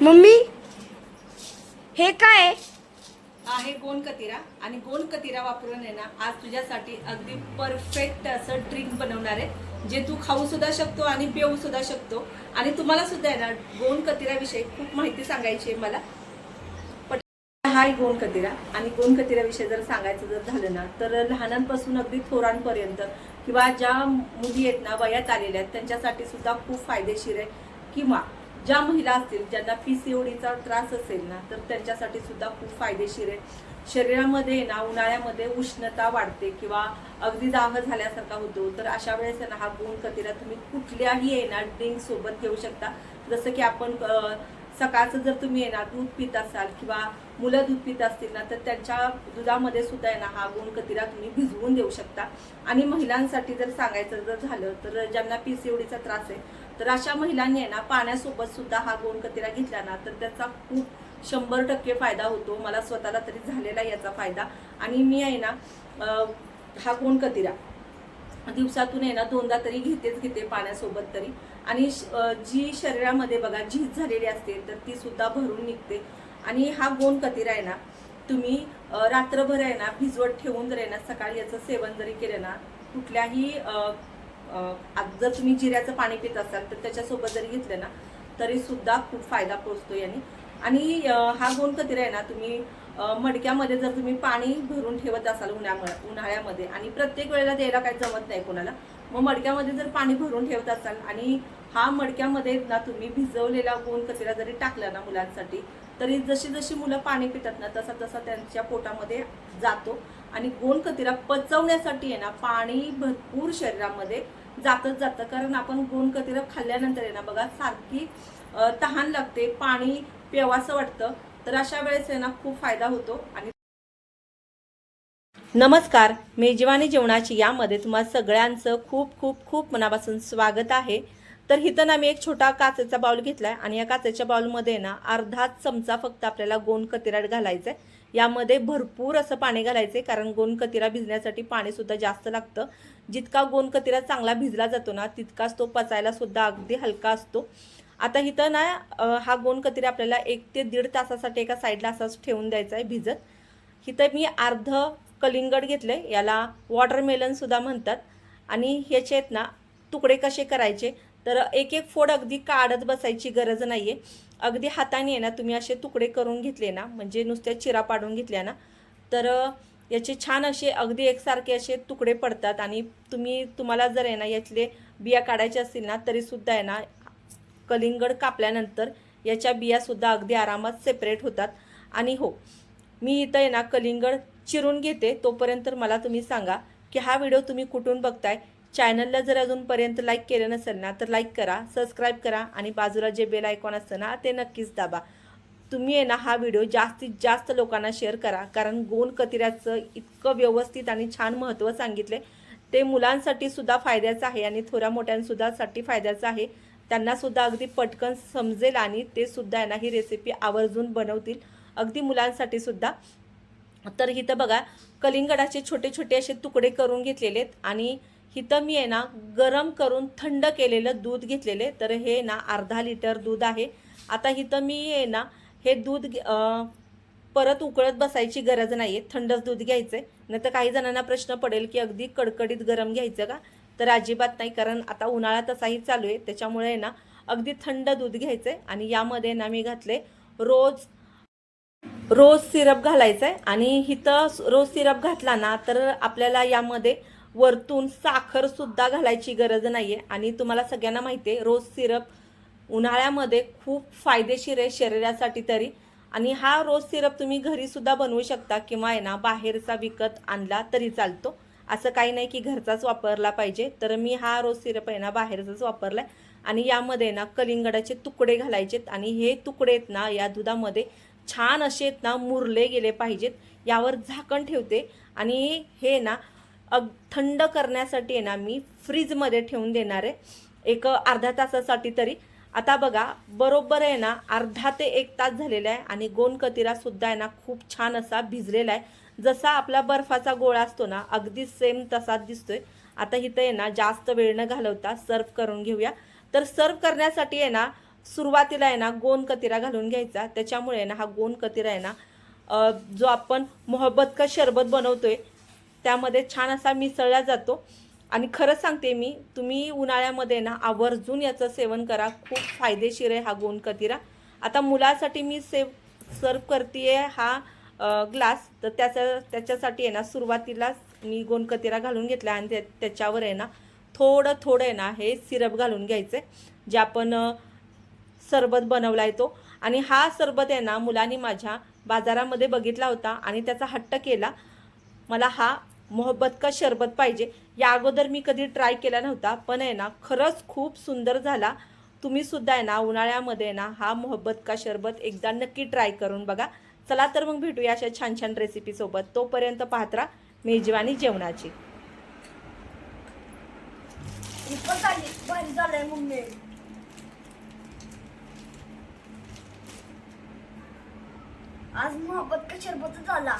Mummy हे काय? आहे गोंद कतिरा आणि गोंद कतिरा वापरून आहे ना आज तुझ्यासाठी अगदी परफेक्ट असं ड्रिंक बनवणार आहे जे तू खाऊ सुद्धा शकतो आणि पिऊ सुद्धा शकतो. आणि तुम्हाला सुद्धा आहे ना गोंद कतिराविषयी खूप माहिती सांगायची आहे मला. पण आहे गोंद कतिरा. आणि गोंद कतिराविषयी जर सांगायचं जर झालं ना तर लहानांपासून अगदी थोरांपर्यंत किंवा ज्या मुली आहेत ना वयात आलेल्या आहेत त्यांच्यासाठी सुद्धा खूप फायदेशीर आहे. किंवा ज्या महिला असतील ज्यांना पीसीओडीचा त्रास असेल ना तर त्यांच्यासाठी सुद्धा खूप फायदेशीर आहे. शरीरामध्ये ना उन्हाळ्यामध्ये उष्णता वाढते किंवा अगदी दाह झाल्यासारखा होतो तर अशा वेळेस आहे ना हा गुण कतिरा तुम्ही कुठल्याही आहे ना ड्रिंक सोबत घेऊ शकता. जसं की आपण सकाळचं जर तुम्ही आहे ना दूध पित असाल किंवा मुलं दूध पित असतील ना तर त्यांच्या दुधामध्ये सुद्धा आहे ना हा गुण कतिरा तुम्ही भिजवून देऊ शकता. आणि महिलांसाठी जर सांगायचं जर झालं तर ज्यांना पीसीओडीचा त्रास आहे तर अशा महिलांनी आहे ना पाण्यासोबत सुद्धा हा गोण कतिरा घेतला ना तर त्याचा खूप शंभर टक्के फायदा होतो. मला स्वतःला तरी झालेला आहे याचा फायदा. आणि मी आहे ना हा गोण कतिरा दिवसातून आहे ना दोनदा तरी घेतेच घेते पाण्यासोबत तरी. आणि जी शरीरामध्ये बघा झीज झालेली असते तर ती सुद्धा भरून निघते. आणि हा गोण कतिरा आहे ना तुम्ही रात्रभर आहे ना भिजवत ठेवून जर आहे ना सकाळी याचं सेवन जरी केलं ना कुठल्याही जर तुम्ही जिऱ्याचं पाणी पित असाल तर त्याच्यासोबत जरी घेतलं ना तरी सुद्धा खूप फायदा पोचतो याने. आणि हा गोंड कधी आहे ना तुम्ही मडक्यामध्ये जर तुम्ही पाणी भरून ठेवत असाल उन्हामुळे उन्हाळ्यामध्ये आणि प्रत्येक वेळेला द्यायला काही जमत नाही कोणाला मग मडक्यामध्ये जर पाणी भरून ठेवत असाल आणि हा मडक्यामध्ये ना तुम्ही भिजवलेला गोंद कचरा जरी टाकला ना मुलांसाठी तरी जशी जशी मुलं पाणी पितात ना तसा तसा त्यांच्या पोटामध्ये जातो. आणि गोंद कचरा पचवण्यासाठी आहे ना पाणी भरपूर शरीरामध्ये जातच जातं. कारण आपण गुण कतिरप खाल्ल्यानंतर आहे ना बघा सारखी तहान लागते पाणी प्यावासं वाटतं. तर अशा वेळेस आहे ना खूप फायदा होतो. आणि नमस्कार मेजवानी जेवणाची यामध्ये तुम्हा सगळ्यांचं खूप खूप खूप मनापासून स्वागत आहे. तर इथं ना मी एक छोटा काचेचा बाउल घेतलाय. आणि या काचेच्या बाउलमध्ये ना अर्धा चमचा फक्त आपल्याला गोंद कतिराट घालायचा आहे यामध्ये भरपूर असं पाणी घालायचं आहे कारण गोंद भिजण्यासाठी पाणीसुद्धा जास्त लागतं. जितका गोंद चांगला भिजला जातो ना तितकाच तो पचायला सुद्धा अगदी हलका असतो. आता इथं ना हा गोंद आपल्याला एक ते दीड तासासाठी एका साईडला असाच ठेवून द्यायचा आहे भिजत. इथं मी अर्ध कलिंगड घेतले याला वॉटरमेलनसुद्धा म्हणतात. आणि ह्याचे आहेत ना तुकडे कसे करायचे? तर एक एक फोड अगदी काढत बसायची गरज नाही आहे अगदी हाताने आहे ना तुम्ही असे तुकडे करून घेतले ना म्हणजे नुसत्या चिरा पाडून घेतल्या ना तर याचे छान असे अगदी एकसारखे असे तुकडे पडतात आणि तुम्ही तुम्हाला जर आहे ना यातले बिया काढायचे असतील ना तरीसुद्धा आहे ना कलिंगड कापल्यानंतर याच्या बियासुद्धा अगदी आरामात सेपरेट होतात. आणि हो मी इथं आहे ना कलिंगड चिरून घेते तोपर्यंत मला तुम्ही सांगा की हा व्हिडिओ तुम्ही कुठून बघताय? चॅनलला जर अजूनपर्यंत लाईक केलं नसेल ना तर लाईक करा सबस्क्राईब करा आणि बाजूला जे बेल आयकॉन असतं ना ते नक्कीच दाबा. तुम्ही आहे ना हा व्हिडिओ जास्तीत जास्त लोकांना शेअर करा. कारण गोंद कतिऱ्याचं इतकं व्यवस्थित आणि छान महत्त्व सांगितले ते मुलांसाठी सुद्धा फायद्याचं आहे आणि थोड्या मोठ्यांसुद्धासाठी फायद्याचं आहे. त्यांनासुद्धा अगदी पटकन समजेल आणि ते सुद्धा आहे ना ही रेसिपी आवर्जून बनवतील. अगदी मुलांसाठी सुद्धा. तर इथं बघा कलिंगडाचे छोटे छोटे असे तुकडे करून घेतलेले आहेत आणि इथं मी आहे ना गरम करून थंड केलेलं दूध घेतलेले तर हे ना अर्धा लिटर दूध आहे. आता इथं मी आहे ना हे दूध घे- परत उकळत बसायची गरज नाही आहे थंडच दूध घ्यायचं आहे नाही तर काही जणांना प्रश्न पडेल की अगदी कडकडीत गरम घ्यायचं का? तर अजिबात नाही कारण आता उन्हाळा तसाही चालू आहे. त्याच्यामुळे आहे ना अगदी थंड दूध घ्यायचं आहे आणि यामध्ये ना मी घातले रोज रोज सिरप घालायचं आहे आणि इथं रोज सिरप घातला ना तर आपल्याला यामध्ये वरतून साखरसुद्धा घालायची गरज नाही आहे आणि तुम्हाला सगळ्यांना माहिती आहे रोज सिरप उन्हाळ्यामध्ये खूप फायदेशीर आहे शरीरासाठी तरी. आणि हा रोज सिरप तुम्ही घरीसुद्धा बनवू शकता किंवा आहे ना बाहेरचा विकत आणला तरी चालतो. असं काही नाही की घरचाच वापरला पाहिजे. तर मी हा रोज सिरप आहे ना बाहेरचाच वापरला आहे आणि यामध्ये ना कलिंगडाचे तुकडे घालायचेत. आणि हे तुकडे आहेत ना या दुधामध्ये छान असे आहेत ना मुरले गेले पाहिजेत. यावर झाकण ठेवते. आणि हे ना अग थंड करण्यासाठी आहे ना मी फ्रीजमध्ये ठेवून देणार आहे. एक अर्धा तासासाठी तरी. आता बघा बरोबर आहे ना अर्धा ते एक तास झालेला आहे आणि गोंद सुद्धा आहे ना खूप छान असा भिजलेला आहे. जसा आपला बर्फाचा गोळा असतो ना अगदी सेम तसाच दिसतोय. आता इथं आहे ना जास्त वेळ न घालवता सर्व करून घेऊया. तर सर्व करण्यासाठी आहे ना सुरुवातीला आहे ना गोंद कतिरा घालून घ्यायचा. त्याच्यामुळे ना हा गोंद कतिरा आहे ना जो आपण मोहब्बत का शरबत बनवतोय त्यामध्ये छान असा मिसळला जातो. आणि खरंच सांगते मी तुम्ही उन्हाळ्यामध्ये ना आवर्जून याचं सेवन करा. खूप फायदेशीर आहे हा गोंद कतिरा. आता मुलासाठी मी सेव सर्व करते हा ग्लास. तर त्याचा त्याच्यासाठी आहे ना सुरुवातीलाच मी गोंद कतिरा घालून घेतला आणि त्या त्याच्यावर आहे ना थोडं थोडं आहे ना हे सिरप घालून घ्यायचं. जे आपण सरबत बनवला आहे तो. आणि हा सरबत आहे ना मुलांनी माझ्या बाजारामध्ये बघितला होता आणि त्याचा हट्ट केला. मला हा मोहब्बत का शरबत पाहिजे या अगोदर मी कधी ट्राय केला नव्हता पण आहे ना खरंच खूप सुंदर झाला. तुम्ही सुद्धा आहे ना उन्हाळ्यामध्ये ना हा मोहब्बत का शरबत एकदा नक्की ट्राय करून बघा. चला तर मग भेटूया अशा छान छान रेसिपीसोबत तोपर्यंत पाहत राहा मेजवानी जेवणाची. आज मोहब्बत का शरबत झाला?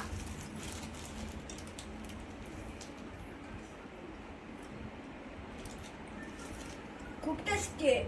खूप टेस्टी आहे